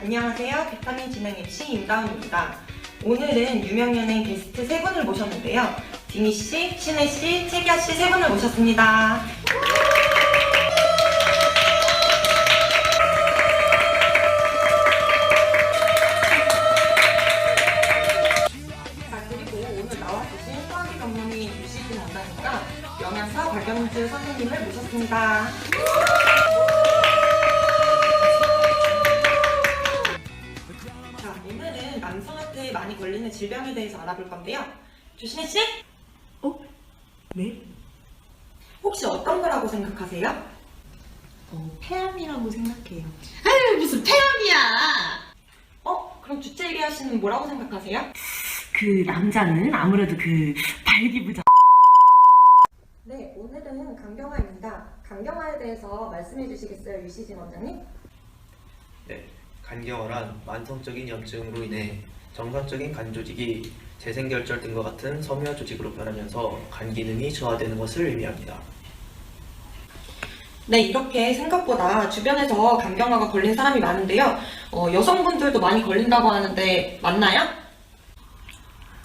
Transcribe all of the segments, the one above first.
안녕하세요. 비타민 진행 MC 임다운입니다. 오늘은 유명 연예인 게스트 세 분을 모셨는데요. 디미 씨, 신혜 씨, 채기아 씨 세 분을 모셨습니다. 질병에 대해서 알아볼 건데요. 조신혜 씨? 어? 네? 혹시 어떤 거라고 생각하세요? 어, 폐암이라고 생각해요. 아유 무슨 폐암이야. 어? 그럼 주체일이아 씨는 뭐라고 생각하세요? 그 남자는 아무래도 그 발기부전 네, 오늘은 강경화입니다. 강경화에 대해서 말씀해 주시겠어요, 유시진 원장님? 네, 간경화란 만성적인 염증으로 인해 정상적인 간 조직이 재생결절 등과 같은 섬유화 조직으로 변하면서 간 기능이 저하되는 것을 의미합니다. 네, 이렇게 생각보다 주변에서 간경화가 걸린 사람이 많은데요. 어, 여성분들도 많이 걸린다고 하는데 맞나요?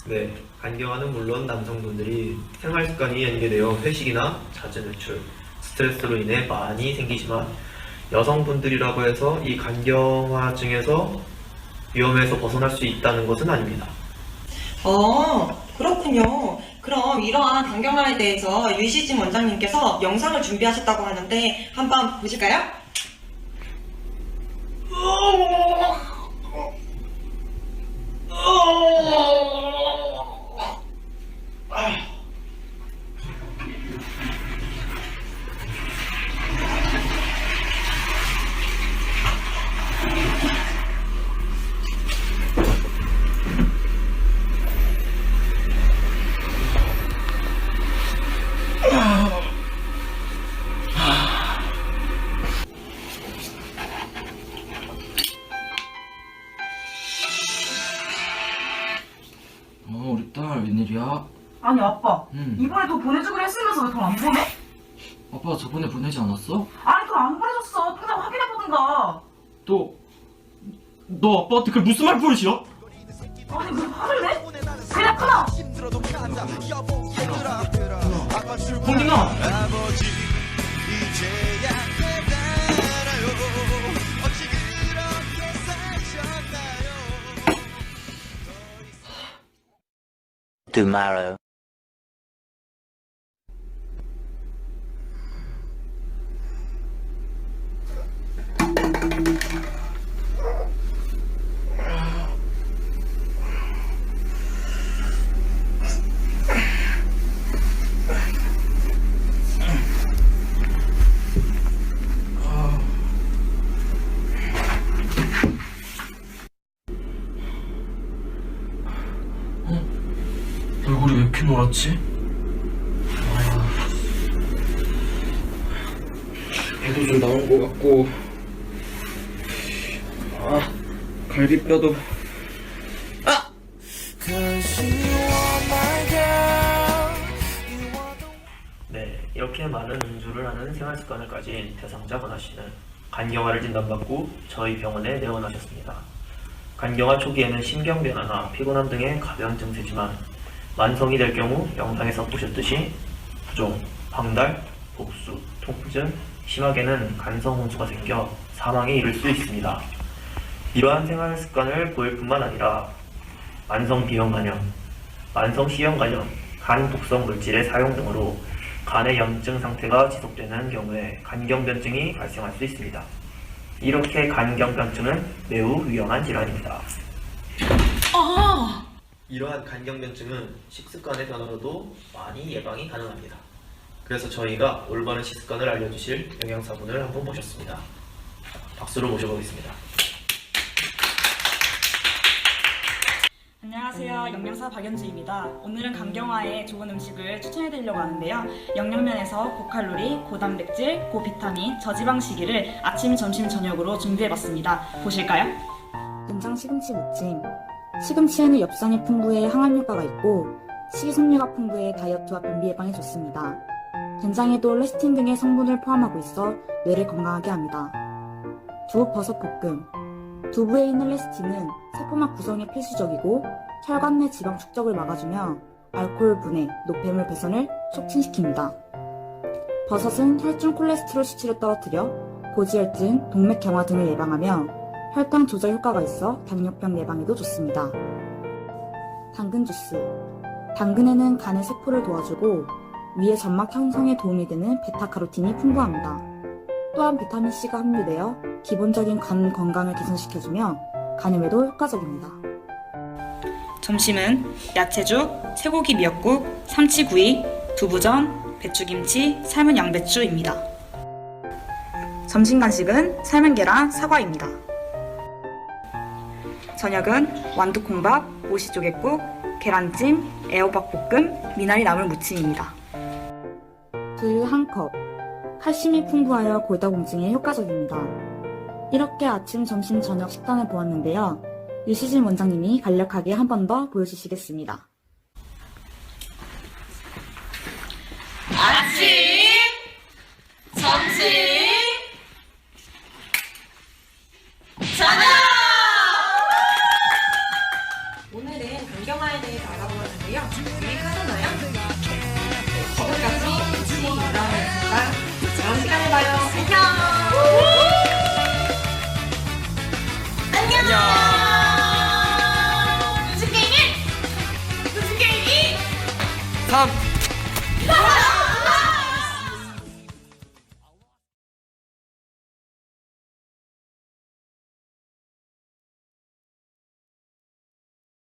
네, 간경화는 물론 남성분들이 생활 습관이 연계되어 회식이나 잦은 외출, 스트레스로 인해 많이 생기지만 여성분들이라고 해서 이 간경화증에서 위험에서 벗어날 수 있다는 것은 아닙니다. 어, 그렇군요. 그럼 이러한 강경화에 대해서 유시진 원장님께서 영상을 준비하셨다고 하는데 한번 보실까요? 일이야? 아니 아빠 응. 이번에 돈 보내주기로 했으면서 왜 돈 안 보내? 아빠 저번에 보내지 않았어? 아니 돈 안 보내줬어 통장 확인해보든가 또, 너 아빠한테 그 무슨 말 버릇이야? 아니 왜 화를 내? 그냥 끊어 홍진아! tomorrow Mm-hmm. Oh. 얼굴이 왜 이렇게 노랗지? 배도 좀 나온 것 같고 아 갈비뼈도 네, 이렇게 많은 음주를 하는 생활 습관을 가진 대상자 권아 씨는 간경화를 진단받고 저희 병원에 내원하셨습니다. 간경화 초기에는 심경 변화나 피곤함 등의 가벼운 증세지만 만성이 될 경우 영상에서 보셨듯이 부종, 방달, 복수, 통증, 심하게는 간성 혼수가 생겨 사망에 이를 수 있습니다. 이러한 생활 습관을 보일 뿐만 아니라 만성 비형 간염, 만성 C형 간염, 간 독성 물질의 사용 등으로 간의 염증 상태가 지속되는 경우에 간경변증이 발생할 수 있습니다. 이렇게 간경변증은 매우 위험한 질환입니다. 이러한 간경변증은 식습관의 변화로도 많이 예방이 가능합니다. 그래서 저희가 올바른 식습관을 알려주실 영양사분을 한분 모셨습니다. 박수로 모셔보겠습니다. 안녕하세요. 영양사 박연주입니다. 오늘은 강경화에 좋은 음식을 추천해 드리려고 하는데요. 영양면에서 고칼로리, 고단백질, 고비타민, 저지방 식이를 아침, 점심, 저녁으로 준비해 봤습니다. 보실까요? 문장 시금치 무침, 시금치에는 엽산이 풍부해 항암 효과가 있고 식이섬유가 풍부해 다이어트와 변비 예방에 좋습니다. 된장에도 레스틴 등의 성분을 포함하고 있어 뇌를 건강하게 합니다. 두부 버섯 볶음 두부에 있는 레스틴은 세포막 구성에 필수적이고 혈관 내 지방 축적을 막아주며 알코올 분해, 노폐물 배선을 촉진시킵니다. 버섯은 혈중 콜레스테롤 수치를 떨어뜨려 고지혈증, 동맥경화 등을 예방하며 혈당 조절 효과가 있어 당뇨병 예방에도 좋습니다. 당근 주스. 당근에는 간의 세포를 도와주고 위의 점막 형성에 도움이 되는 베타카로틴이 풍부합니다. 또한 비타민C가 함유되어 기본적인 간 건강을 개선시켜주며 간염에도 효과적입니다. 점심은 야채죽, 쇠고기 미역국, 삼치구이, 두부전, 배추김치, 삶은 양배추입니다. 점심 간식은 삶은 계란, 사과입니다. 저녁은 완두콩밥, 오시조개국, 계란찜, 애호박 볶음, 미나리 나물 무침입니다. 두유 한 컵. 칼슘이 풍부하여 골다공증에 효과적입니다. 이렇게 아침, 점심, 저녁 식단을 보았는데요. 유시진 원장님이 간략하게 한 번 더 보여주시겠습니다. Come.